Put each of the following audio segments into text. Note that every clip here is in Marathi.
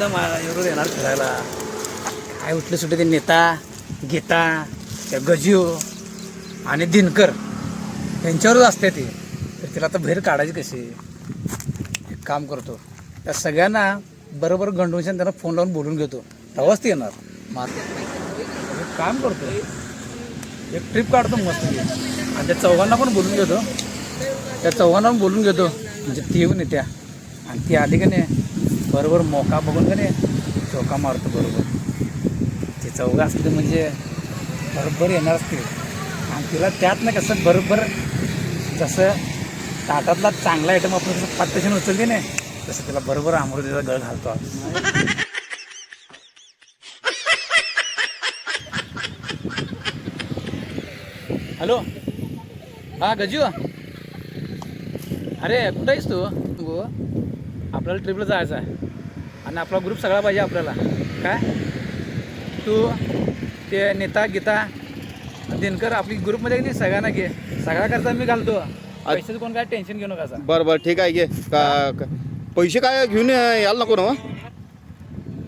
येणार फिरायला. काय उठले सुटे ते नेता गीता त्या गजिओ आणि दिनकर. यांच्यावरच असते ते. तर तिला आता बाहेर काढायची कशी? एक काम करतो. त्या सगळ्यांना बरोबर गंडून त्यांना फोन लावून बोलून घेतो. तेव्हाच ते येणार. मग एक काम करतो. एक ट्रिप काढतो मस्त आणि त्या चौघांना पण बोलून घेतो. त्या चौघांना पण बोलून घेतो. म्हणजे ती येऊन येत्या. आणि ती आली का नाही? बरोबर मोका बघून का नाही? चौका मारतो बरोबर. ते चौका असले म्हणजे बरोबर येणार असते आणि तिला त्यातनं कसं बरोबर जसं ताटातला चांगला आयटम आपण जसं पात्याशीने उचलते नाही तसं तिला बरोबर अमृतीचा गळ घालतो हॅलो. हा गजू. अरे कुठं आहेस तू? तू आपल्याला ट्रिपला जायचं आहे. आणि आपला ग्रुप सगळा पाहिजे आपल्याला. काय? तू ते नेता गीता दिनकर आपली ग्रुपमध्ये नाही सगळ्यांना घे. सगळा करता मी घालतो. पैशाचं कोण काय टेन्शन घेऊ नका. बरं बरं ठीक आहे घे. का का- पैसे काय घेऊन यायला नको ना हो?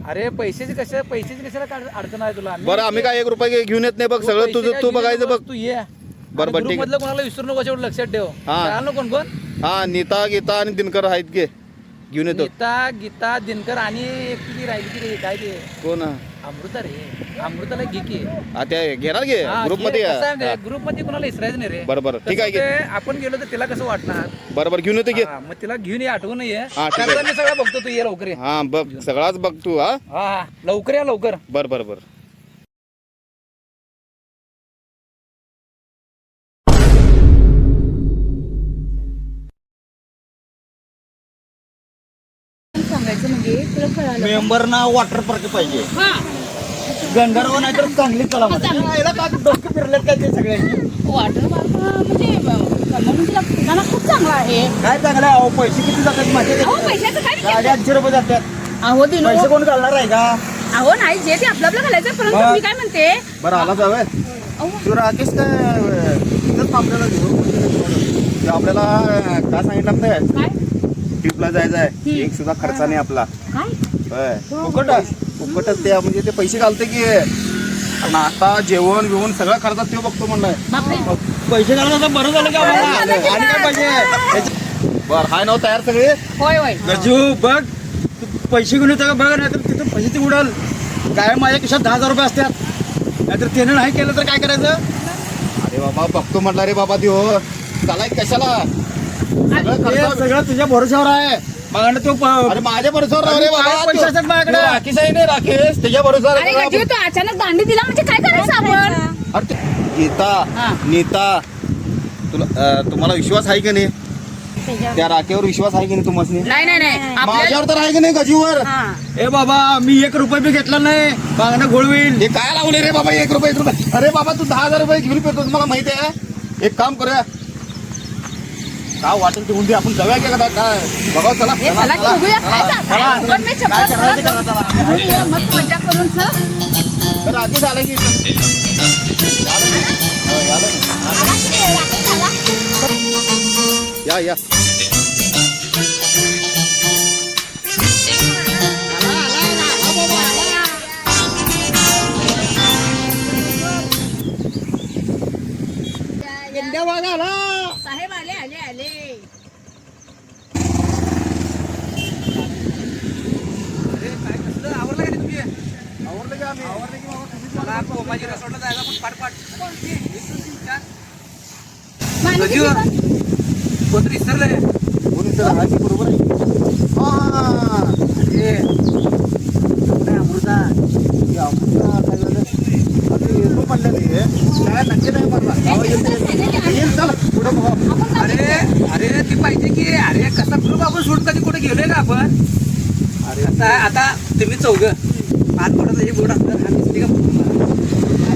अरे पैशाची कशा पैशाची कशाला काढ- अडचण आहे तुला? बरं आम्ही काय एक रुपये घेऊन येत नाही बघ सगळं. पैसे तुझं काय तू घेऊन बघायचं बघ. तू ये. बरं, बरं, ठीक आहे. मधलं कोणाला विसरू नको लक्षात ठेव. हा. कळालं ना कोण कोण हा नीता गीता आणि दिनकर आहेत घे. घेऊन येतो. गीता गीता दिनकर आणि एक तुझी राहिली ती रे काय ते? कोण? अमृता रे. अमृताला घे की. हा त्या घेणार घे. ग्रुपमध्ये. ग्रुपमध्ये कोणाला इसरायचं नाही रे. बरं बरं. ठीक आहे ते आपण गेलो तर तिला कसं वाटणार? बरं बरं घेऊन येतो घे हा, मग तिला घेऊन ये आठवून ये हा, ठीक आहे. करता मी सगळं बघतो तू ये लवकर ये. हा बघ सगळाच बघ तू हा? हा हा. लवकर या लवकर. बरं बरं बरं. म्हणजे तुला कळालं मेंबरना वॉटर पार्क पाहिजे. गंधर्व नाही तर चांगली कला डोके फिरलेत काय ते सगळे वॉटर पार्क म्हणजे ठिकाणा खूप चांगला आहे. काय चांगलं आहे? अहो पैसे किती जातात माझे अहो पैशाचं काय विचार? साडेआठशे रुपये जातात. अहो दिनो. पैसे कोण घालणार आहे का? अहो नाही जे ते आपलं आपलं घालायचं परंतु? मी काय म्हणते? बरं आला जावे अहो. तू राकेश काय घेऊ ते आपल्याला अं, काय सांगितलं नाही? काय? ट्रिपला जायचं आहे. एक सुद्धा खर्च नाही आपला. काय? होय. फुकटच फुकटच ते म्हणजे ते पैसे घालते की. नाश्ता जेवण बिवण सगळं खर्चात ते बघतो म्हणलाय. बापरे. पैसे घालून बरं झालं का आणि काय पाहिजे बर हाय नाव तयार सगळे? होय होय. गजू बघ. पैसे घेऊन येतो का? बघ नाही तर तिथं पैसे ते उडल. काय माझ्या खिशात दहा हजार रुपये असतात. नाहीतर त्यानं नाही केलं तर काय करायचं? अरे बाबा बघतो म्हटला रे बाबा देव चालाय कशाला? सगळं तुझ्या भरोश्यावर आहे. मग तो प- अरे माझ्या बरोबर रे काय बाबा पैसे असतात माझ्याकडे? तो राकेश आहे ना राकेश त्याच्या बरोबर अरे गजू तू अचानक दांडी दिला म्हणजे काय करायचं आपण? अरे ते- गीता हा. नीता तुला अं, तुम्हाला विश्वास आहे की नाही? त्या राखेवर विश्वास आहे की नाही तुम्हाला नाही नाही माझ्यावर तर आहे की नाही गजीवर? हा. ए बाबा मी एक रुपये बी घेतला नाही. मागणं गोळ होईल हे काय लावले रे बाबा एक रुपये एक रुपये. अरे बाबा तू दहा हजार रुपये घेऊन पेतो तुम्हाला माहिती आहे. एक काम करूया. काय वाटेल ते उंदी आपण जाऊया की का काय? बघा चला. हे चला की बघूया. काय चाललंय. पण मी चप्पल घालून बघूया, मस्त मजा करून चल. तर राकेश आला की आलं ना? हो, आलं ना. या या साहेब आले आले आले अरे काय कसलं आवरलं का नाही तुम्ही आवरलं की आम्ही आवरलं की बाबा तुम्ही मला कोमाजी रिसॉर्टला जायला पण पाठ पाठ गजू कोणतरी विसरलंय कोणी की बरोबर आहे हा. अरे कुठे अमृता हे अमृता काय झालं? अरे येतो ते. काय नक्की नाही म्हणला. अहो, येईल. येईल, चला. पुढं बघा. अरे अरे ती पाहिजे की अरे कसा ग्रुप आपण सोडून कधी कुठे गेलोय का आपण अरे आता आता तुम्ही चौघ पाच बोट असतात हा दिसते का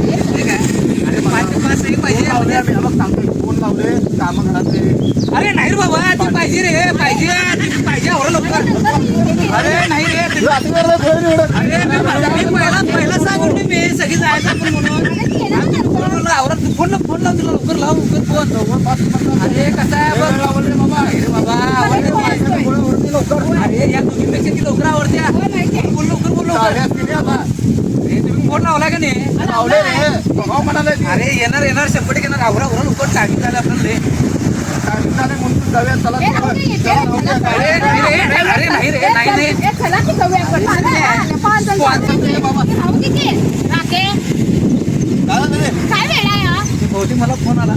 दिसते काय अरे पाच ते पाच सही फोन पाहिजे लावले कामं अरे नाही रे बाबा ती पाहिजे रे पाहिजे ती पाहिजे आवडं लवकर. अरे नाही रे. अरे मी पहिला पहिला सांगून मी सगळी जायचं आपण म्हणून. फोन फोन लाव तुला लवकर लाव लवकर फोन. अरे कसं आहे बघ. अरे बाबा आवडले अरे या दोघींपेक्षा ती लवकर आवडत्या बोल लवकर बोल असतील हे तुम्ही फोन लावला का नाही. अरे येणार येणार. शंभर येणार. आवरा आवरा लवकर. झालं आपल्याला रे. अरे नाही रे अरे नाही हा? बहुतेक मला फोन आला?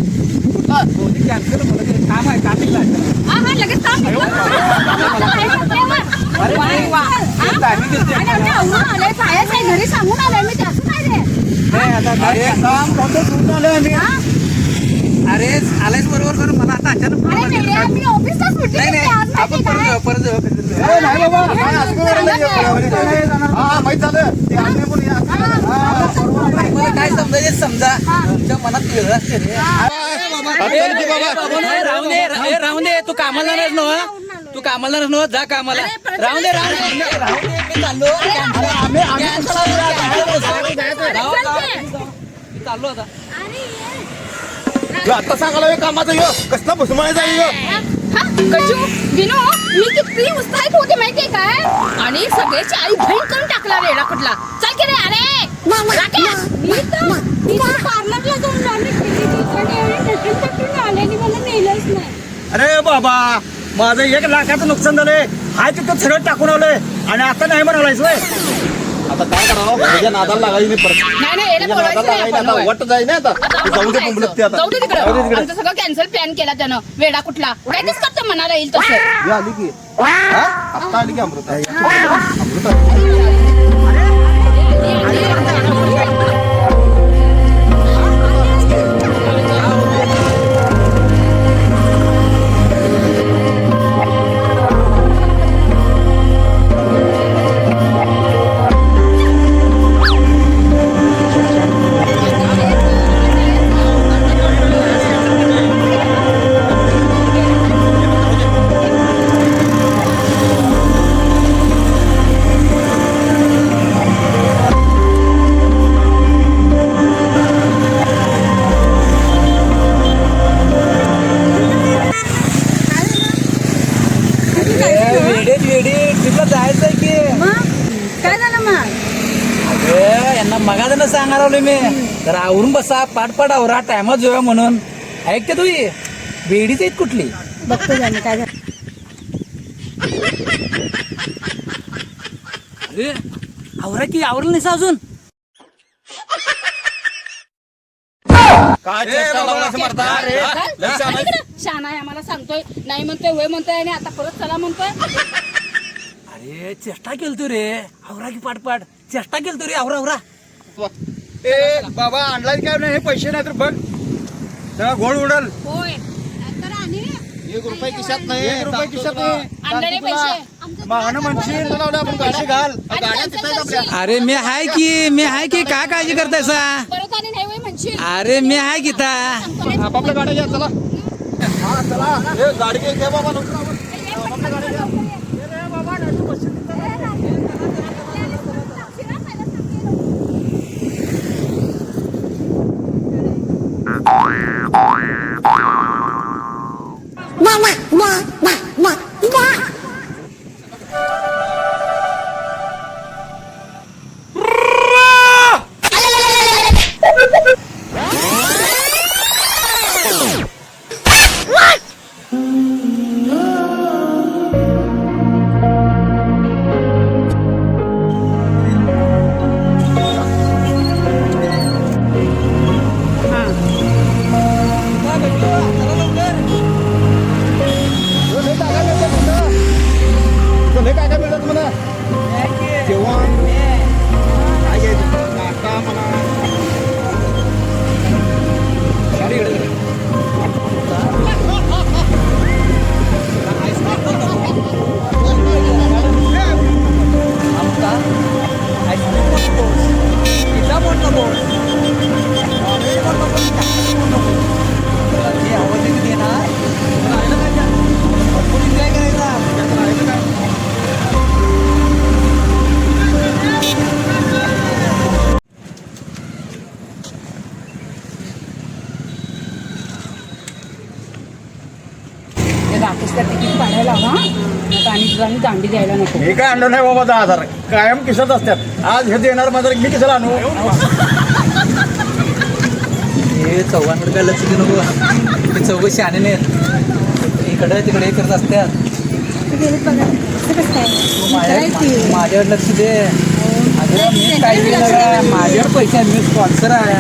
बहुतेक कॅन्सल मला काम आहे काम हा, हा, लगेच घरी सांगून मी त्याचं? अरे आलं आम्ही. हा? अरे आलायच बरोबर कर मला आता अचानक नाही नाही नाही काय? नाही? हा समजायचे समजा तुमच्या मनात वेगळं असते रे. बाबा. नाही, राहून दे राहून तू कामाला नव तू कामाला नव जा कामाला. राहून दे राहून दे. राहून दे मी चाललो. आम्ही आम्ही. मी चाललो आता. आता सांगायला कामाचं यो. कसला भुसमाळायचा हा, गजू, विनो, मी किती उत्साहित होते माहितीये काय आणि सगळ्याची आई बहीण करून टाकला रेडा कुठला. चल की रे अरे. मी तर मी तर पार्लरला जाऊन आले मला नेलंच नाही. अरे बाबा. माझं एक लाखाचं नुकसान झालंय. हाय तिथं सगळं टाकून आलोय आणि आता नाही म्हणालायच वय. आता काय करावं? नादाला लागायची नाही परत. नाही नाही याला त्याच्या बोलायचं नादाला नाही लागायची आपण. आता वट जाई ना आता. जाऊ दे पुंबलत ते आता. जाऊ दे तिकडे. जाऊ दे तिकडे. आमचं सगळं कॅन्सल प्लॅन केला त्यानं. वेडा कुठला? करतो मनाला येईल तसं. हे आली की. हा? आत्ता आली की अमृता. अमृता. आवरा टायमात जाऊया म्हणून. ऐकते तू ही? बेडीच आहेत कुठली? बघतो जाणे काय झालं. अरे आवरा की आवरलं नाही अजून? काय चेष्टा शाना आहे आम्हाला सांगतोय. नाही म्हणतोय वय म्हणतोय आणि आता परत चला म्हणतोय. अरे चेष्टा केलतो रे. आवरा की पाट चेष्टा केलतो रे आवरा आवरा. ए बाबा आणलाय काय नाही हे पैसे नाही तर बघ. सगळा घोड उडल. होय. तर आणि एक रुपये खिशात नाही एक रुपये खिशात नाही. आणलेले पैसे. मागणं म्हणशील. पैसे घाल. अरे मी हाय की मी हाय की काय काळजी करतायसा परत आणि नाही वय म्हणशील. अरे मी हाय की ता? आपापल्या गाड्या घ्या चला. हा चला. ए, गाडी घे बाबा लवकर. la la la la. मी काय आणलं नाही बाबा दहा हजार? कायम किशात असतात. आज हे देणार माझं मी कशाला आणू? हे चौघांकडे काय लक्ष देऊ नको. ते चौघ शहाणे नाहीत इकडे तिकडे हे करत असतात. माझ्या माझ्यावर लक्ष दे. अगं मी काय केलं का माझ्यावर पैसे मी स्पॉन्सर आहे.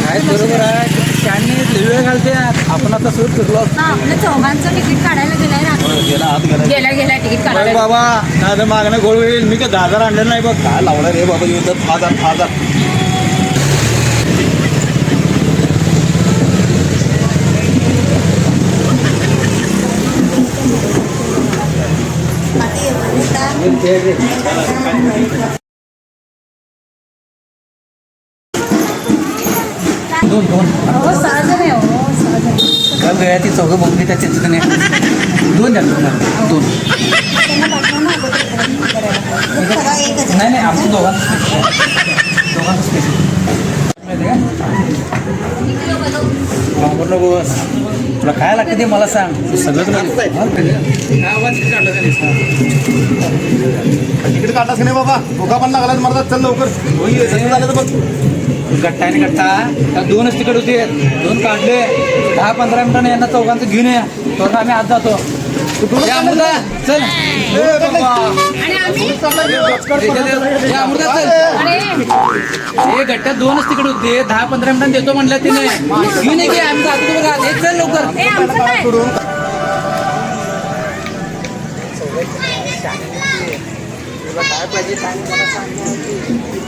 काय बरोबर आहे? लई वेळ घालतात आपण आता सुरू करलो आपलं चौघांचं तिकीट काढायला गेलाय ना. गेला हात गेला. गेला गेला तिकीट काढायला. बाबा माझं मागणं गोळ होईल. मी काय दहा हजार आणलं नाही बघ. काय लावणार रे बाबा येऊन तर दहा हजार दहा हजार दोन दोन हो सहज नाही हो सहज आहे का गया ती चौघं बघून त्याच्या तिथं दोन द्या दोन दोन. नाही नाही आमचं दोघांचं दोघांचं स्पेशल सांगू नकोस तुला काय लागतं ते मला सांग. तू सगळं तुला आवाज काढला का नाही? बाबा? धोका पण लागला मरतात. चल लवकर. बघ. गट्टा आणि गट्टा. त्या दोनच तिकड होते. दोन काढले. दहा पंधरा मिनिटांनी यांना चौघांचं घेऊन या. तो आम्ही आज जातो. या अमृता चल. ए, बाबा. आणि आम्ही? या अमृता चल. अरे हे गट्ट्या दोनच तिकडे होते. दहा पंधरा मिनिटांनी देतो म्हणलं तिने. घेऊन ये की आम्ही जातो बघा हे चल लवकर. काय? पाहिजे सांग मला सांग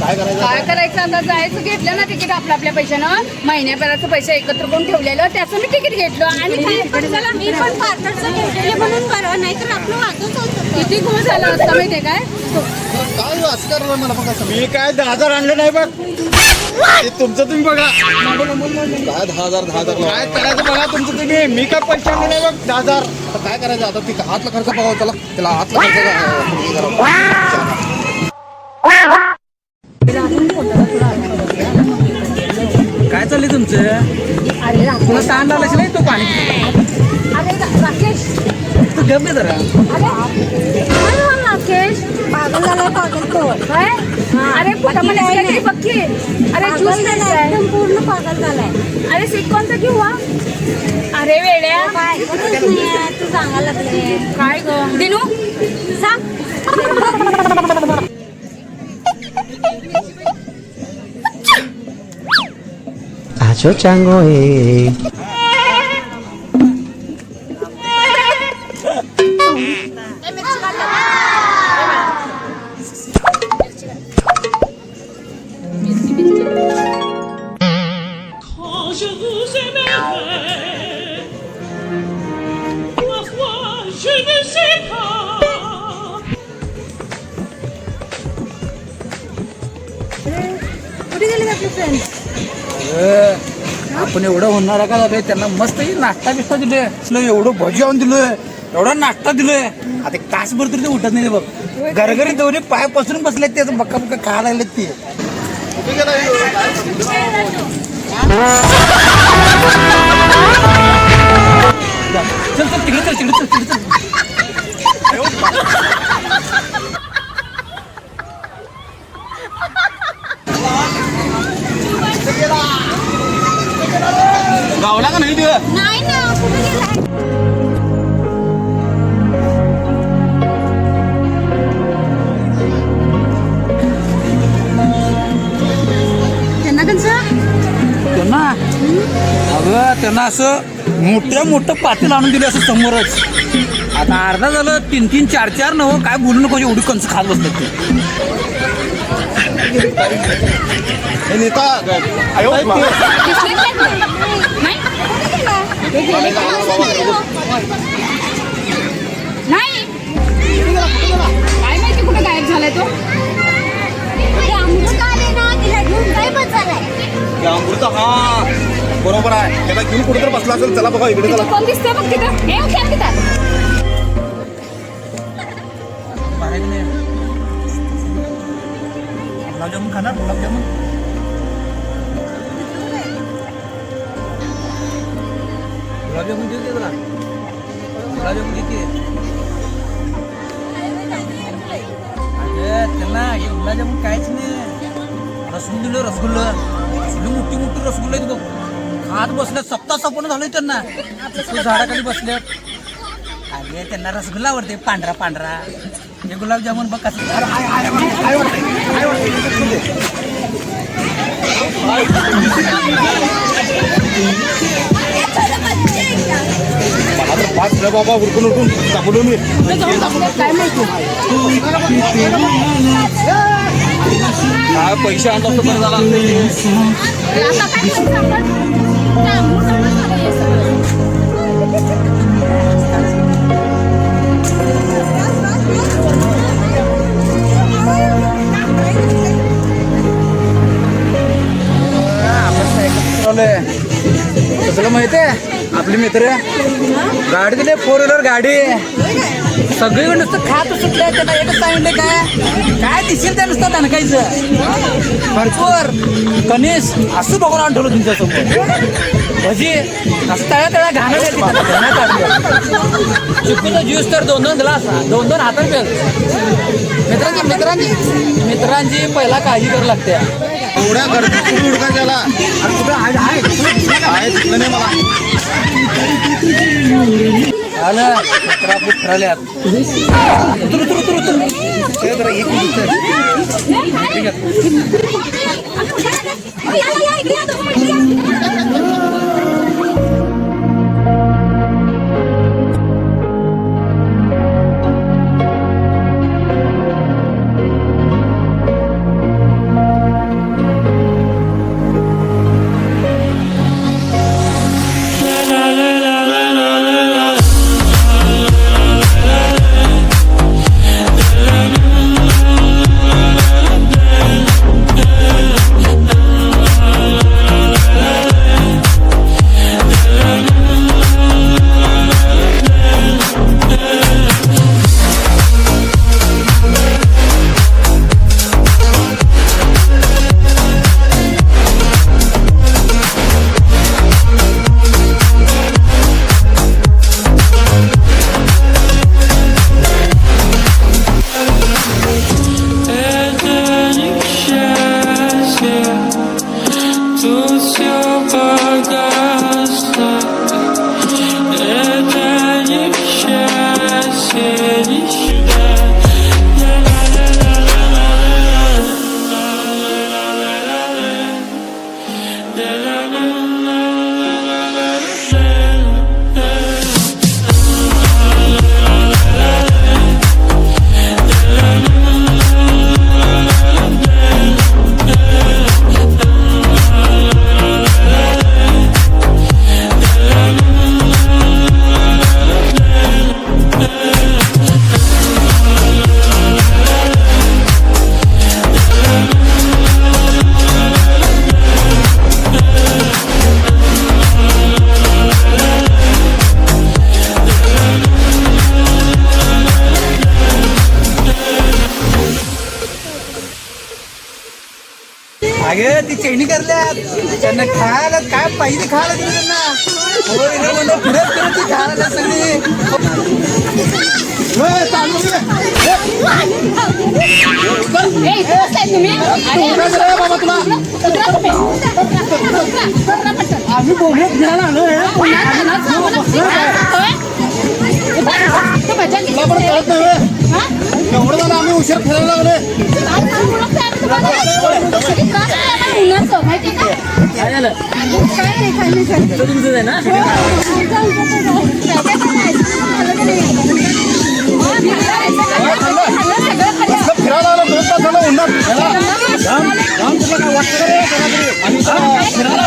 काय करायचं काय करायचं आता? जायचं घेतलं ना तिकीट आपल्या आपल्या पैशानं. महिन्याभराचं पैसे एकत्र करून ठेवलेलं. त्याचं मी तिकीट घेतलं. आणि काय पण चला मी पण पार्टनरचं घेतलेलं म्हणून बरं नाही तर आपलं वाचूच होतं. किती गुण झालं असतं माहितीये काय? मला मी काय दहा हजार आणलं नाही बघ. ते तुमचं तुम्ही बघा. काय दहा हजार दहा हजार काय करायचं बघा तुमचं तुम्ही. मी काय पैसे आणले नाही बघ दहा हजार. काय करायचं? आता ती हातला खर्च बघावं त्याला त्याला हातला खर्च हे करावं. रा- तुला ताण लागला नाही तो पाणी? राकेश. तू गप दे जरा. झालं राकेश? पागल झालाय पागल तो. काय? अरे. पक्की? अरे ज्यूस घ्यायचा. एकदम पूर्ण पागल झालाय. अरे सीट कोणतं घेऊ हा? अरे वेड्या. काय? तू सांगायला लागले काय ग? दिनू सांग. cho cha ngồi. आपण एवढं होणार का? रे त्यांना मस्त नाश्ता बिस्ता दिले तुला एवढं भजी आणून दिलोय. एवढा नाश्ता दिलोय. आता एक तासभर तरी ते उठत नाही बघ घरघरी दोन्ही पाय पसरून बसले त्याचं बक्का बक्का खा लागलेत ते. चल चल तिकडे चल तिकडे चल तिकडे चल. गावला का नाही ते नाही ना कुठे गेलाय त्यांना कसं त्यांना? अगं त्यांना असं मोठं मोठं पातेल आणून दिलं असं समोरच. आता अर्धा झालं तीन तीन चार चार न हो काय बोलू नको एवढी कंच खात बसतात ते. हे नेता आयो दिसले काय? नाही हे माहिती कुठे गायब झालाय तो अमृत आले ना तिला घेऊन काय बचालाय अमृता हा बरोबर आहे त्याला घेऊन कुठे तर बसला असेल चला बघा इकडे चला कोण दिसतंय बघ तिथं हे खेळ तिथं गुलाबजामुन खाणार गुलाबजामुन गुलाबजामुन किती तुला गुलाबजामुन किती अगं त्यांना हे गुलाबजामुन कायच नाही. रसून दिलं रसगुल्ला मोठी मोठी रसगुल्ला आहेत बघ. हात बसल्यात सप्ताह सपन झालोय त्यांना. झाडाखाली बसल्यात. अरे त्यांना रसगुल्ला आवडते पांढरा पांढरा. हे गुलाबजामुन बघ कसं अरे, आय, आय, आय, आय वाटते, आय वाटते. मला आपली मित्र. गाडी दिली फोर व्हीलर गाडी. सगळीकडे नुसतं खात सुटलं त्याला एकच सांगितलं काय? काय दिसेल त्या नुसतं दणकायचं भरपूर. कनिश असं बघून आणून ठेवलं तुमच्यासमोर. भजी असं तळ्या तळ्या घाणं द्यायची त्यांना, ज्यूस तर दोन दोन ग्लास दोन दोन हातात प्याल मित्रांची मित्रांची मित्रांची पहिला काळजी करू लागते. एवढ्या गर्दी कुठे उडका त्याला अरे कुठं आहे आहे आहे दिसलं नाही मला आलं मित्र आपले उतर उतर उतर उतर ते जरा एक मिनिट ठीक आहे. करल्यात त्यांना खायला काय पाहिजे खायला दिलं त्यांना फिरत फिरत खायला सगळी बाबा तुला. आम्ही बोगल्यात फिरायला आलो उन्हात उन्हात सावधान असते. काय करतोय? उतरा. ते भजन तुला पण कळत नाही व्हय? हा? एवढं झालं आम्ही उशीर फिरायला लागले तुमचं आहे ना फिरायला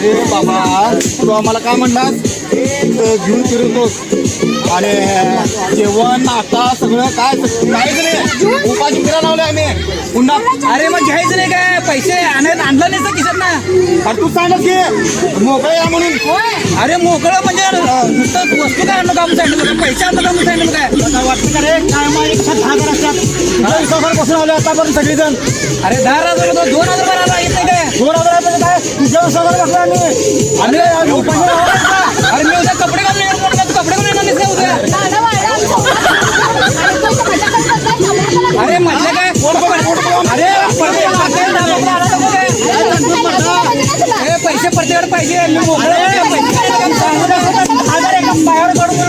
अरे बाबा तू आम्हाला काय म्हणलास? घेऊन फिरतो आणि जेवण नाश्ता सगळं काय काहीच नाही उपाशी फिरायला लावले आम्ही. पुन्हा अरे मग घ्यायचं नाही काय? पैसे आणत आणलं नाही तर किशात ना अरे तू सांगत की मोकळे या म्हणून. अरे मोकळं म्हणजे नुसतं वस्तू काय आणलं काम सांगितलं पैसे आणलं काम सांगितलं काय? आता वाटतं का रे? काय मग एकशे दहा हजार असतात बसून आले आतापर्यंत सगळेजण. अरे दहा हजार दोन हजार येत नाही काय दोन हजार रुपये काय? तुझ्या विश्वासावर बसलो आम्ही. आम्ही आम्ही उपाशी राहणार का? अरे मी उद्या कपडे घालून येणार कपडे घालून येणार उद्या. अरे म्हटलं काय? अरे पैसे प्रत्येकाकडे पाहिजे मी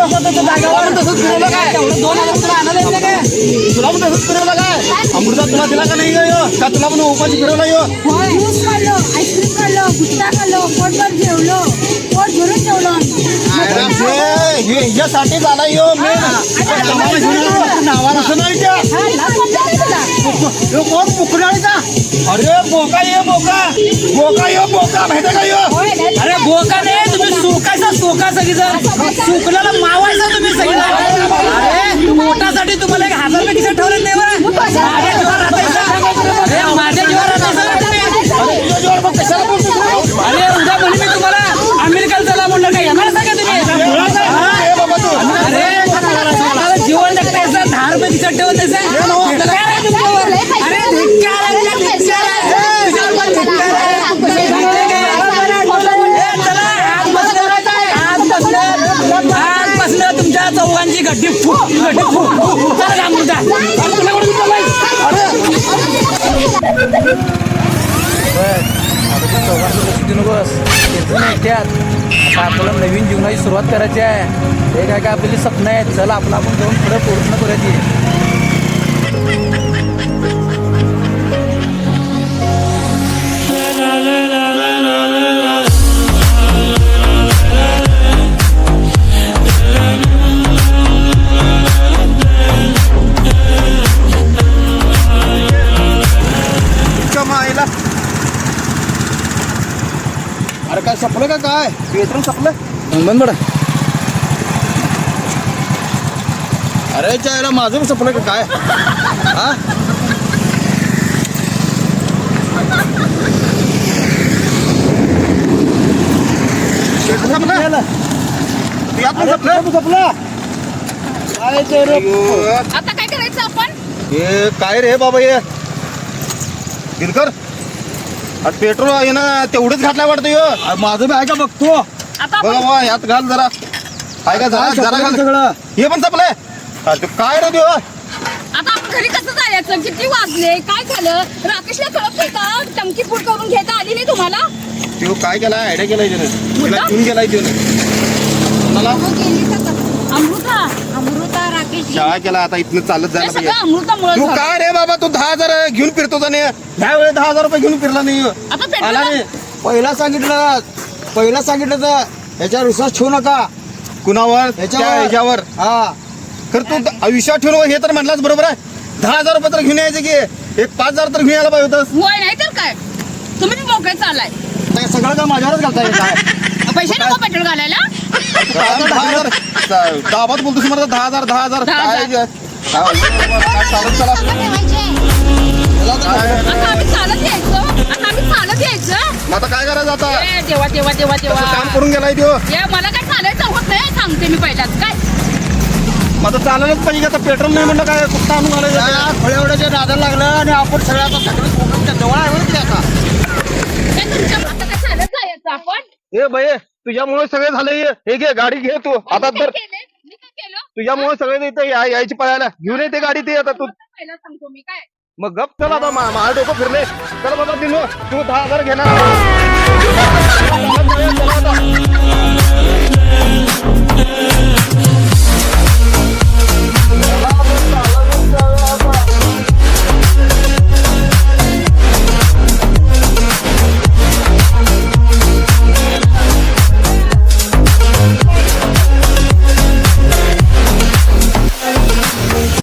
असतो तर जागेवर तसंच फिरवलं काय? दोन हजार तुला आणायला येत नाही काय? तुला पण तसंच फिरवलं नाही ग? का तुला पण उपाशी फिरवला यो ज्यूस खाल्लो आईस्क्रीम खाल्लो गुटखा खाल्लो पोटभर जेवलो. पोट भरून जेवलो ह्यासाठी झाला यो नावाला. कोण? मुकणाळीचा अरे बोका ये बोका. बोका यो बोका. माहिती का यो? अरे बोका नाही तुम्ही सुकायचा सोका सगळीजण. सुकल्याला मावायचा तुम्ही सगळीजण. अरे पोटासाठी तुम्हाला एक हजार रुपये किती ठेवले नाही बरं? माझ्या आता आपल्याला नवीन जीवनाची सुरुवात करायची आहे. हे काय काय आपली स्वप्न आहेत? चला आपलं आपण जाऊन पुढे पूर्ण करायची अरे काय सपलं का काय? पेट्रोल सपलं? बंद बडा अरे चायला माझं सपलं का काय? हा? काय ते रे? आता काय करायचं आपण? हे काय रे बाबा हे? दिनकर अरे पेट्रोल आहे ना तेवढंच घातलाय वाटतं यो. माझं बी आहे का बघतो? आता बघा बाबा यात घाल जरा. काय का जरा? जरा घाल. सगळं? हे पण ते काय रे देव आता आपण घरी कसं जायचं? किती वाजले? काय झालं? राकेशला कळत नाही का? टमकी फूट करून घेता आली नाही तुम्हाला? तो काय केलाय? आयडिया केलाय त्याने. तिला? घेऊन गेलाय त्याने. अमृता अमृता. शाळा केला आता इथनं चालत जायला पाहिजे तू झालं. काय रे बाबा तू दहा हजार घेऊन फिरतो का नाही ह्या वेळी दहा हजार रुपये घेऊन फिरला नाही. आला नाही. पहिला सांगितलं पहिला सांगितलं तर ह्याच्यावर विश्वास ठेवू नका. कुणावर? त्या ह्याच्यावर. ह्याच्यावर. हा. खर तू आयुष्यात ठेवून हे तर म्हणलाच बरोबर आहे. दहा हजार रुपये तर घेऊन यायचे की एक पाच हजार तर घेऊन यायला पाहिजे होतंस. नाही तर काय? तुम्ही बी मोकळे चाललाय. ते सगळं का माझ्यावरच घालता येत आहे पैसे नको पेट्रोल घालायला. आता दहा हजार दाबात बोलतोस मला दहा हजार दहा हजार दहा काय हजार. काय चालत चला. काय- आता आम्ही चालत यायचं. आता आम्ही चालत यायचं. मग आता काय करायचं आता? ए, देवा देवा देवा देवा. काम करून गेलाय तो ए, मला काय चालायचं होत नाही सांगते मी पहिलाच काय? मग आता चालायलाच पाहिजे आता पेट्रोल नाही म्हणलं काय कुठं आणून घालायचं फळे एवढ्याच्या नादाला लागलं आणि आपण सगळं आता सगळं कोकणच्या जवळ आहे बरं की आता. ए, तुमच्या आता काय चालत जायचं आपण? हे बाई तुझ्यामुळे सगळे झाले हे. हे घे गाडी घे तू. आता तर तुझ्यामुळे सगळे इथं या- यायची पळायला. घेऊन येते गाडी ते आता तू. पहिला सांगतो मी काय? मग गप चल आता मा- माझं डोकं फिरले. चल बाबा दिनो तू दहा हजार घेणार. चला आता.